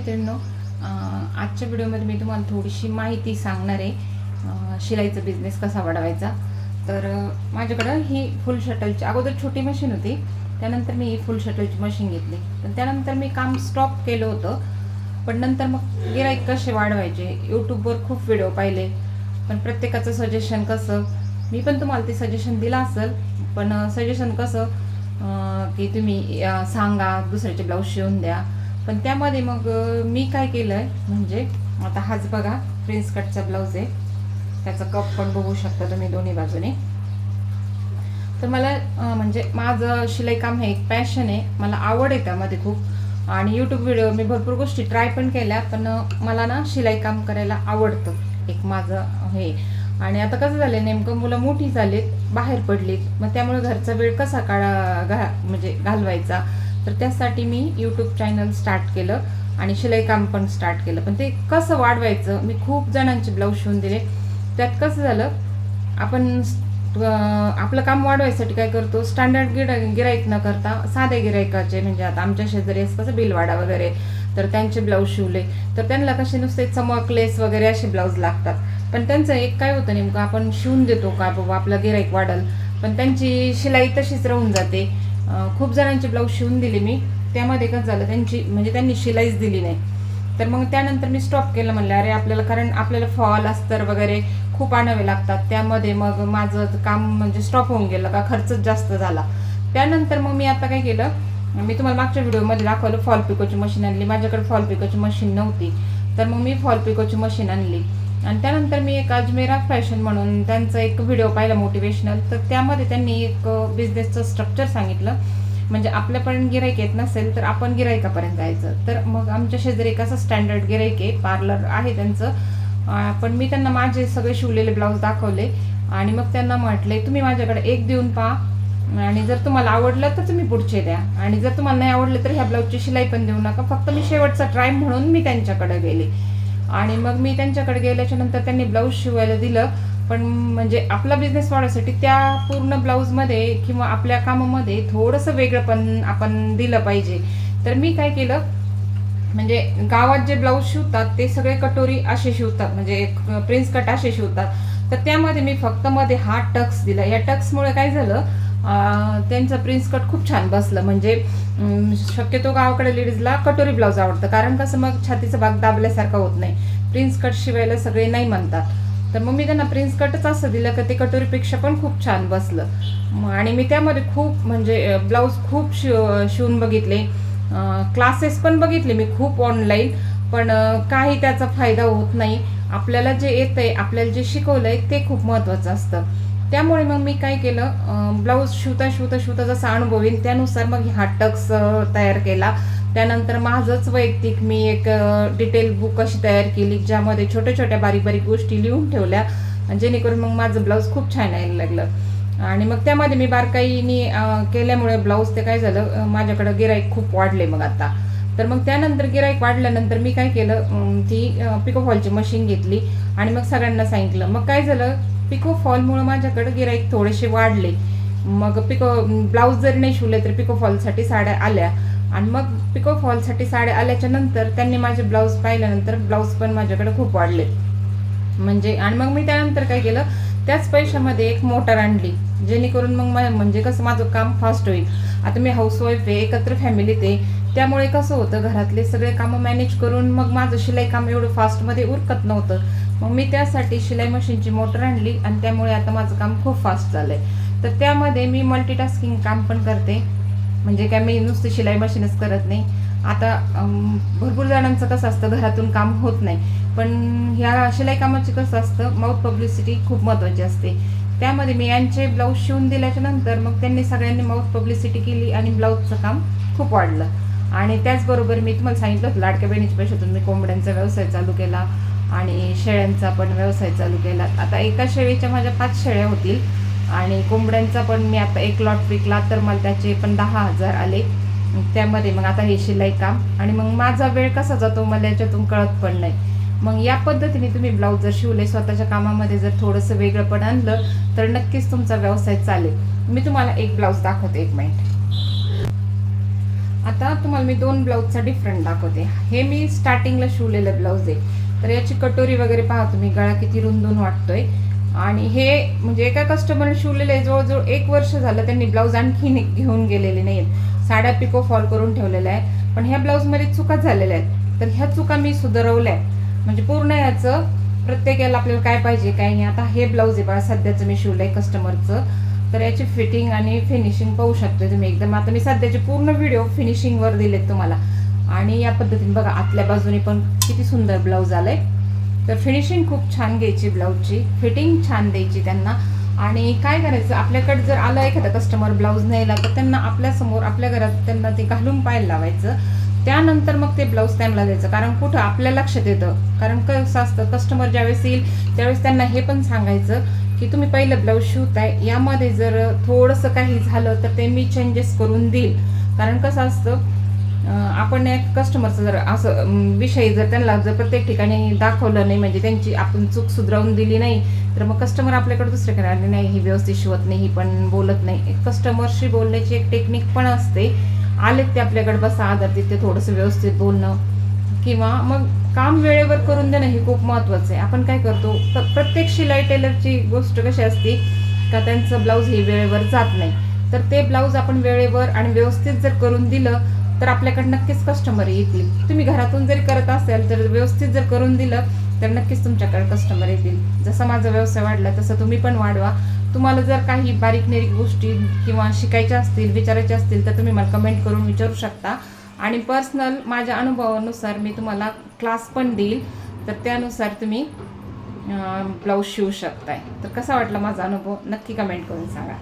मित्रांनो आजच्या व्हिडिओमध्ये मी तुम्हाला थोडीशी माहिती सांगणार आहे शिलाईचा बिझनेस कसा वाढवायचा. तर माझ्याकडं ही फुल शटलची अगोदर छोटी मशीन होती त्यानंतर मी ही फुल शटलची मशीन घेतली. पण त्यानंतर मी काम स्टॉप केलं होतं पण नंतर मग गिराईक कसे वाढवायचे यूट्यूबवर खूप व्हिडिओ पाहिले पण प्रत्येकाचं सजेशन कसं मी पण तुम्हाला ते सजेशन दिलं असेल पण सजेशन कसं की तुम्ही सांगा दुसऱ्याचे ब्लाऊज शिवून द्या पण त्यामध्ये मग मी काय केलं आहे म्हणजे आता हाच बघा प्रिन्स कटचा ब्लाऊज आहे. त्याचा कप पण बघू शकता तुम्ही दोन्ही बाजूने. तर मला म्हणजे माझं शिलाई काम हे एक पॅशन आहे. मला आवड आहे त्यामध्ये खूप. आणि यूट्यूब व्हिडिओ मी भरपूर गोष्टी ट्राय पण केल्या पण मला ना शिलाई काम करायला आवडतं. एक माझं हे. आणि आता कसं झालं नेमकं मुलं मोठी झालीत बाहेर पडलीत. मग त्यामुळे घरचा वेळ कसा काढा घा म्हणजे घालवायचा? तर त्यासाठी मी यूट्यूब चॅनल स्टार्ट केलं आणि शिलाई काम पण स्टार्ट केलं. पण ते कसं वाढवायचं मी खूप जणांचे ब्लाऊज शिवून दिले. त्यात कसं झालं आपण आपलं काम वाढवायसाठी काय करतो स्टँडर्ड गिरा गिराईक न करता साध्या गिरायकाचे म्हणजे आता आमच्या शेजारी असं कसं बिलवाडा वगैरे तर त्यांचे ब्लाऊज शिवले. तर त्यांना कसे नुसते चमक लेस वगैरे असे ब्लाऊज लागतात. पण त्यांचं एक काय होतं नेमकं आपण शिवून देतो का बाबा आपलं गिराईक वाढल. पण त्यांची शिलाई तशीच राहून जाते. खूप जणांचे ब्लाऊज शिवून दिले मी. त्यामध्ये कसं झालं त्यांची म्हणजे त्यांनी शिलाईच दिली नाही. तर मग त्यानंतर मी स्टॉप केलं म्हणलं अरे आपल्याला कारण आपल्याला फॉल अस्तर वगैरे खूप आणावे लागतात. त्यामध्ये मग माझं काम म्हणजे स्टॉप होऊन गेलं का खर्चच जास्त झाला. त्यानंतर मग मी आता काय केलं मी तुम्हाला मागच्या व्हिडिओमध्ये दाखवलं फॉल पिकोची मशीन आणली. माझ्याकडे फॉल पिकोची मशीन नव्हती. तर मग मी फॉल पिकोची मशीन आणली. आणि त्यानंतर मी एक अजमेरा फॅशन म्हणून त्यांचा एक व्हिडिओ पाहिला मोटिवेशनल तर त्यामध्ये त्यांनी एक बिझनेसचं स्ट्रक्चर सांगितलं. म्हणजे आपल्यापर्यंत गिराईक येत नसेल तर आपण गिरायकापर्यंत जायचं. तर मग आमच्या शेजारी एक असं स्टँडर्ड गिराईक आहे पार्लर आहे त्यांचं. पण मी त्यांना माझे सगळे शिवलेले ब्लाऊज दाखवले. आणि मग त्यांना म्हटले तुम्ही माझ्याकडे एक देऊन पहा. आणि जर तुम्हाला आवडलं तर तुम्ही पुढचे द्या. आणि जर तुम्हाला नाही आवडलं तर ह्या ब्लाऊजची शिलाई पण देऊ नका. फक्त मी शेवटचा ट्राय म्हणून मी त्यांच्याकडे गेले. आणि मग मी त्यांच्याकडे गेल्याच्यानंतर त्यांनी ब्लाऊज शिवायला दिलं. पण म्हणजे आपला बिझनेस वाढवण्यासाठी त्या पूर्ण ब्लाऊजमध्ये किंवा आपल्या कामामध्ये थोडंसं वेगळं पण आपण दिलं पाहिजे. तर मी काय केलं म्हणजे गावात जे ब्लाऊज शिवतात ते सगळे कटोरी असे शिवतात. म्हणजे प्रिन्स कट असे शिवतात. तर त्यामध्ये मी फक्त मध्ये हा टक्स दिला. या टक्समुळे काय झालं त्यांचं प्रिन्स कट खूप छान बसलं. म्हणजे शक्यतो गावाकडे लेडीजला कटोरी ब्लाऊज आवडतं. कारण कसं मग छातीचा भाग दाबल्यासारखा होत नाही. प्रिन्स कट शिवायला सगळे नाही म्हणतात. तर मग मी त्यांना प्रिन्स कटच असं दिलं का ते कटोरीपेक्षा पण खूप छान बसलं. आणि मी त्यामध्ये खूप म्हणजे ब्लाऊज खूप शिव शिवून बघितले. क्लासेस पण बघितले मी खूप ऑनलाईन. पण काही त्याचा फायदा होत नाही. आपल्याला जे येतंय आपल्याला जे शिकवलं आहे ते खूप महत्त्वाचं असतं. त्यामुळे मग मी काय केलं ब्लाऊज शिवता शिवता शिवता जसा अनुभव येईल त्यानुसार मग हा टक्स तयार केला. त्यानंतर माझंच वैयक्तिक मी एक डिटेल बुक अशी तयार केली ज्यामध्ये छोट्या छोट्या बारीक बारीक गोष्टी लिहून ठेवल्या. जेणेकरून मग माझं ब्लाऊज खूप छान यायला लागलं. आणि मग त्यामध्ये मी बारकाईनी केल्यामुळे ब्लाऊज ते काय झालं माझ्याकडं गिराईक खूप वाढले मग आता. तर मग त्यानंतर गिराईक वाढल्यानंतर मी काय केलं ती पिको हॉलची मशीन घेतली. आणि मग सगळ्यांना सांगितलं. मग काय झालं पिको फॉलमुळं माझ्याकडे गिराईक थोडेसे वाढले. मग पिको ब्लाऊज जरी नाही शिवले तर पिको फॉलसाठी साड्या आल्या. आणि मग पिको फॉलसाठी साड्या आल्याच्यानंतर त्यांनी माझे ब्लाऊज पाहिल्यानंतर ब्लाऊज पण माझ्याकडे खूप वाढले. म्हणजे आणि मग मी त्यानंतर काय केलं? त्याच पैशामध्ये एक मोटर आणली. जेणेकरून मग मा- म्हणजे कसं माझं काम फास्ट होईल. आता मी हाऊसवाईफ आहे एकत्र फॅमिलीत आहे. त्यामुळे कसं होतं घरातले सगळे कामं मॅनेज करून मग माझं शिलाई काम एवढं फास्टमध्ये उरकत नव्हतं. मग मी त्यासाठी शिलाई मशीनची मोटर आणली आणि त्यामुळे आता माझं काम खूप फास्ट झालं आहे तर त्यामध्ये मी मल्टीटास्किंग काम पण करते. म्हणजे काय मी नुसती शिलाई मशीनच करत नाही. आता भरपूर जणांचं कसं असतं घरातून काम होत नाही. पण ह्या शिलाई कामाची कसं असतं माउथ पब्लिसिटी खूप महत्त्वाची असते. त्यामध्ये मी यांचे ब्लाऊज शिवून दिल्याच्या नंतर मग त्यांनी सगळ्यांनी माउथ पब्लिसिटी केली आणि ब्लाऊजचं काम खूप वाढलं. आणि त्याचबरोबर मी तुम्हाला सांगितलं होतं लाडक्या बहिणीच्या पैशातून मी कोंबड्यांचा व्यवसाय चालू केला आणि शेळ्यांचा पण व्यवसाय चालू केला. आता एका शेळीच्या माझ्या पाच शेळ्या होतील आणि कोंबड्यांचा पण मी आता एक लॉट विकला तर मला त्याचे पण दहा हजार आले. त्यामध्ये मग आता हे शिलाई काम. आणि मग माझा वेळ कसा जातो मला याच्यातून कळत पण नाही. मग या पद्धतीने तुम्ही ब्लाऊज जर शिवले स्वतःच्या कामामध्ये जर थोडंसं वेगळं पण आणलं तर नक्कीच तुमचा व्यवसाय चालेल. मी तुम्हाला एक ब्लाऊज दाखवते एक मिनिट आता तुम्हाला मी दोन ब्लाऊजचा डिफरंट दाखवते. हे मी स्टार्टिंगला शिवलेलं ब्लाऊज आहे. तर याची कटोरी वगैरे पहा तुम्ही गळा किती रुंदून वाटतोय. आणि हे म्हणजे एका कस्टमरने शिवलेलं आहे जवळजवळ एक वर्ष झालं त्यांनी ब्लाऊज आणखी घेऊन गेलेले नाहीत साड्या पिको फॉल करून ठेवलेल्या आहे पण ह्या ब्लाऊजमध्ये चुका झालेल्या आहेत. तर ह्या चुका मी सुधारवल्या आहेत. म्हणजे पूर्ण याचं प्रत्येक याला आपल्याला काय पाहिजे काय नाही. आता हे ब्लाऊज आहे बघा सध्याचं मी शिवलं आहे कस्टमरचं तर याची फिटिंग आणि फिनिशिंग पाहू शकतो तुम्ही. एकदम आता मी सध्याचे पूर्ण व्हिडिओ फिनिशिंगवर दिलेत तुम्हाला. आणि या पद्धतीने बघा आतल्या बाजूने पण किती सुंदर ब्लाऊज आलाय. तर फिनिशिंग खूप छान घ्यायची ब्लाऊजची फिटिंग छान द्यायची त्यांना. आणि काय करायचं आपल्याकडे जर आलं एखादा कस्टमर ब्लाऊज न्यायला तर त्यांना आपल्यासमोर आपल्या घरात त्यांना ते घालून पाहायला लावायचं. त्यानंतर मग ते ब्लाऊज त्यांना द्यायचं. कारण कुठं? आपल्या लक्षात येतं. कारण कसं असतं कस्टमर ज्यावेळेस येईल त्यावेळेस त्यांना हे पण सांगायचं. की तुम्ही पहिलं ब्लाऊज शिवताय. यामध्ये जर थोडंसं काही झालं तर ते मी चेंजेस करून देईल. कारण कसं असतं आपण एक कस्टमरचं जर असं विषयी जर त्यांना जर प्रत्येक ठिकाणी दाखवलं नाही म्हणजे त्यांची आपण चूक सुधरावून दिली नाही तर मग कस्टमर आपल्याकडे दुसऱ्याकडे आले नाही ही व्यवस्थित शिवत नाही ही पण बोलत नाही. कस्टमरशी बोलण्याची एक टेक्निक पण असते. आलेत ते आपल्याकडे बसा आदर तिथे थोडंसं व्यवस्थित बोलणं. किंवा मग काम वेळेवर करून देणं हे खूप महत्त्वाचं आहे. आपण काय करतो प्रत्येक शिलाई टेलरची गोष्ट कशी असते का त्यांचं ब्लाऊज हे वेळेवर जात नाही. तर ते ब्लाऊज आपण वेळेवर आणि व्यवस्थित जर करून दिलं तर आपल्याकडे नक्कीच कस्टमर येतील. तुम्ही घरातून जरी करत असाल तर व्यवस्थित जर करून दिलं तर नक्कीच तुमच्याकडे कस्टमर येतील. जसा माझा व्यवसाय वाढला तसं तुम्ही पण वाढवा. तुम्हाला जर काही बारीक निरीक गोष्टी किंवा शिकायच्या असतील विचारायच्या असतील तर तुम्ही मला कमेंट करून विचारू शकता. आणि पर्सनल माझ्या अनुभवानुसार मी तुम्हाला क्लास पण देईल. तर त्यानुसार तुम्ही ब्लाऊज शिवू शकताय. तर कसा वाटला माझा अनुभव? नक्की कमेंट करून सांगा.